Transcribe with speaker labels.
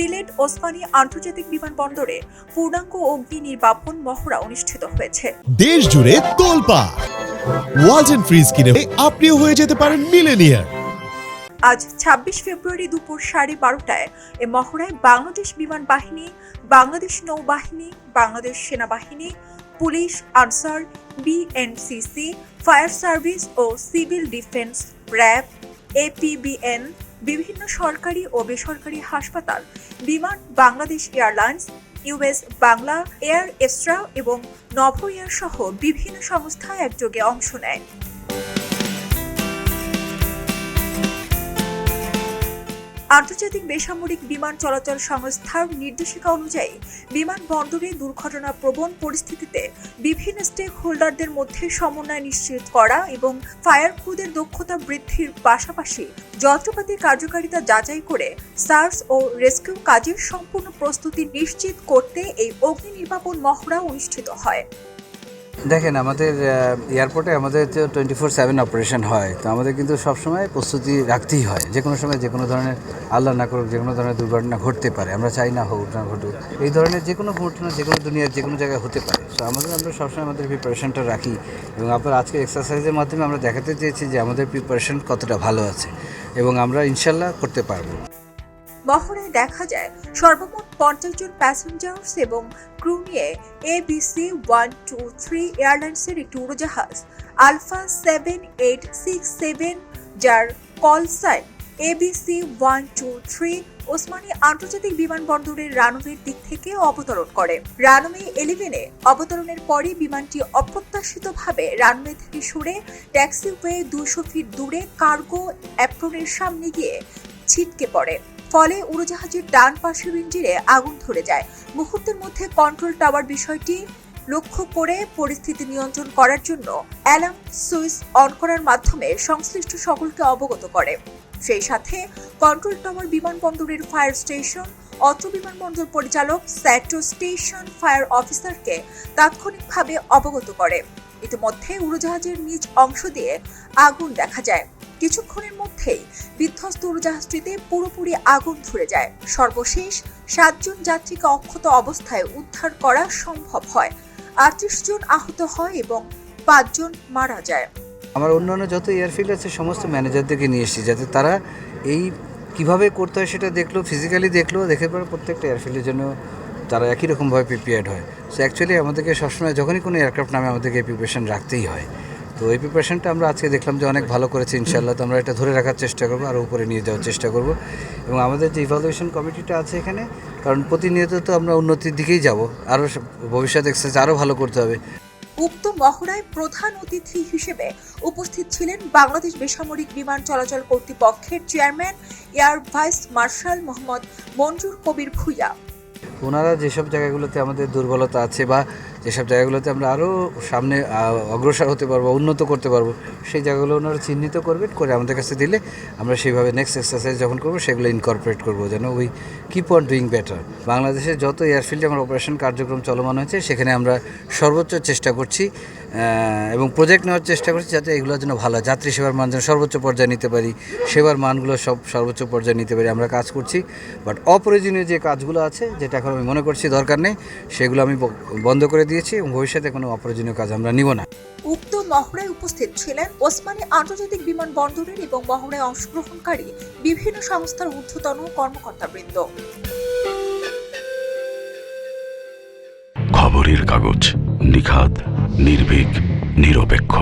Speaker 1: সিলেট ওসমানী আন্তর্জাতিক বিমানবন্দরে পূর্ণাঙ্গ অগ্নি নির্বাপন মহড়া অনুষ্ঠিত হয়েছে।
Speaker 2: দেশ জুড়ে তোলপা ওয়ালটন ফ্রিজ কিনে আপনিও হয়ে যেতে পারেন মিলেনিয়ার।
Speaker 1: আজ ছাব্বিশ ফেব্রুয়ারি দুপুর সাড়ে বারোটায় এ মহড়ায় বাংলাদেশ বিমান বাহিনী বাংলাদেশ নৌবাহিনী বাংলাদেশ সেনাবাহিনী police Ansar BNCC fire service ও সিভিল ডিফেন্স র্যাব এপিবিএন বিভিন্ন সরকারি ও বেসরকারি হাসপাতাল, Biman, Bangladesh airlines US Bangla, air Astra এবং নভ এয়ার সহ বিভিন্ন সংস্থা একযোগে অংশ নেয়। আন্তর্জাতিক বেসামরিক বিমান চলাচল সংস্থার নির্দেশিকা অনুযায়ী বিমানবন্দরে দুর্ঘটনা প্রবণ পরিস্থিতিতে বিভিন্ন স্টেক হোল্ডারদের মধ্যে সমন্বয় নিশ্চিত করা এবং ফায়ার ক্রুদের দক্ষতা বৃদ্ধির পাশাপাশি যন্ত্রপাতির কার্যকারিতা যাচাই করে সার্চ ও রেস্কিউ কাজের সম্পূর্ণ প্রস্তুতি নিশ্চিত করতে এই অগ্নি নির্বাপন মহড়া অনুষ্ঠিত হয়।
Speaker 3: দেখেন, আমাদের এয়ারপোর্টে আমাদের তো টোয়েন্টি ফোর সেভেন অপারেশন হয়। তো আমাদের কিন্তু সবসময় প্রস্তুতি রাখতেই হয়। যে কোনো সময় যে কোনো ধরনের আল্লাহ না করুক, যে কোনো ধরনের দুর্ঘটনা ঘটতে পারে। আমরা চাই না হোক, না ঘটুক। এই ধরনের যে কোনো ঘটনা যে কোনো দুনিয়ার যে কোনো জায়গায় হতে পারে। তো আমাদের, আমরা সবসময় আমাদের প্রিপারেশনটা রাখি। এবং আপনার আজকে এক্সারসাইজের মাধ্যমে আমরা দেখাতে চেয়েছি যে আমাদের প্রিপারেশন কতটা ভালো আছে। এবং আমরা ইনশাল্লাহ করতে পারব।
Speaker 1: মহড়ায় দেখা যায় সর্বমোট পঞ্চাশ জন প্যাসেঞ্জার্স এবং ক্রু নিয়ে এবিসি ওয়ান টু থ্রি এয়ারলাইন্সের একটি উড়োজাহাজ alpha seven eight six seven যার call sign ABC one two three Osmani আন্তর্জাতিক বিমানবন্দরের রানওয়ের দিক থেকে অবতরণ করে। রানওয়ে ইলেভেনে অবতরণের পরই বিমানটি অপ্রত্যাশিতভাবে রানওয়ে থেকে সরে ট্যাক্সিওয়ে দুশো ফিট দূরে কার্গো অ্যাপ্রনের সামনে গিয়ে ছিটকে পড়ে। ফলে উড়োজাহাজের ডান পাশের ইঞ্জিনে আগুন ধরে যায়। মুহূর্তের মধ্যে কন্ট্রোল টাওয়ার বিষয়টি লক্ষ্য করে পরিস্থিতি নিয়ন্ত্রণ করার জন্য অ্যালার্ম সুইচ অন করার মাধ্যমে সংশ্লিষ্ট সকলকে অবগত করে। সেই সাথে কন্ট্রোল টাওয়ার বিমানবন্দরের ফায়ার স্টেশন অত্র বিমানবন্দর পরিচালক স্যাটো স্টেশন ফায়ার অফিসারকে তাৎক্ষণিকভাবে অবগত করে। ইতিমধ্যে উড়োজাহাজের নিজ অংশ দিয়ে আগুন দেখা যায়। কিছুক্ষণের মধ্যেই বিধ্বস্ত উড়োজাহাজটিতে পুরোপুরি আগুন ধরে যায়। সর্বশেষ সাতজন যাত্রীকে অক্ষত অবস্থায় উদ্ধার করা সম্ভব হয়। আটত্রিশ জন আহত হয় এবং পাঁচজন মারা যায়।
Speaker 3: আমার অন্যান্য যত এয়ারফিল্ড আছে, সমস্ত ম্যানেজারদেরকে নিয়ে এসেছি যাতে তারা এই কীভাবে করতে হয় সেটা দেখল ফিজিক্যালি দেখল, দেখে পরে প্রত্যেকটা এয়ারফিল্ডের জন্য তারা একই রকমভাবে প্রিপেয়ার্ড হয়। সো অ্যাকচুয়ালি আমাদেরকে সবসময় যখনই কোনো এয়ারক্রাফট নামে আমাদেরকে প্রিপারেশন রাখতেই হয়। তো এই প্রিপারেশনটা আমরা আজকে দেখলাম যে অনেক ভালো করেছে ইনশাল্লাহ তো আমরা এটা ধরে রাখার চেষ্টা করব আরও উপরে নিয়ে যাওয়ার চেষ্টা করব। এবং আমাদের যে ইভালুয়েশন কমিটিটা আছে এখানে, কারণ প্রতিনিয়ত তো আমরা উন্নতির দিকেই যাব। আরও ভবিষ্যৎ এক্সারসাইজ আরও ভালো করতে হবে।
Speaker 1: উক্ত মহড়ায় প্রধান অতিথি হিসেবে উপস্থিত ছিলেন বাংলাদেশ বেসামরিক বিমান চলাচল কর্তৃপক্ষের chairman air vice marshal Mohammad Manzur Kabir Bhuiyan.
Speaker 3: ওনারা যেসব জায়গাগুলোতে আমাদের দুর্বলতা আছে বা যেসব জায়গাগুলোতে আমরা আরও সামনে অগ্রসর হতে পারব, উন্নত করতে পারব, সেই জায়গাগুলো ওনারা চিহ্নিত করবেন, করে আমাদের কাছে দিলে আমরা সেইভাবে নেক্সট এক্সারসাইজ যখন করব, সেগুলো ইনকর্পোরেট করব, যেন we keep on doing better বাংলাদেশের যত এয়ারফিল্ডে আমার অপারেশন কার্যক্রম চলমান হয়েছে, সেখানে আমরা সর্বোচ্চ চেষ্টা করছি এবং প্রজেক্ট নেওয়ার চেষ্টা করছি যাতে এগুলো যেন ভালো। যাত্রী সেবার মান যেন সর্বোচ্চ পর্যায়ে নিতে পারি, সেবার মানগুলো সব সর্বোচ্চ পর্যায়ে নিতে পারি, আমরা কাজ করছি বাট অপ্রয়োজনীয় যে কাজগুলো আছে, যেটা এখন আমি মনে করছি দরকার নেই, সেগুলো আমি বন্ধ করে দিয়েছি এবং ভবিষ্যতে কোনো অপ্রয়োজনীয় কাজ আমরা নিব না।
Speaker 1: উক্ত মহড়ায় উপস্থিত ছিলেন ওসমানী আন্তর্জাতিক বিমান বন্দরের এবং মহড়ায় অংশগ্রহণকারী বিভিন্ন সংস্থার ঊর্ধ্বতন কর্মকর্তাবৃন্দ।
Speaker 4: খবরের কাগজ নিখাদ নির্ভীক নিরপেক্ষ।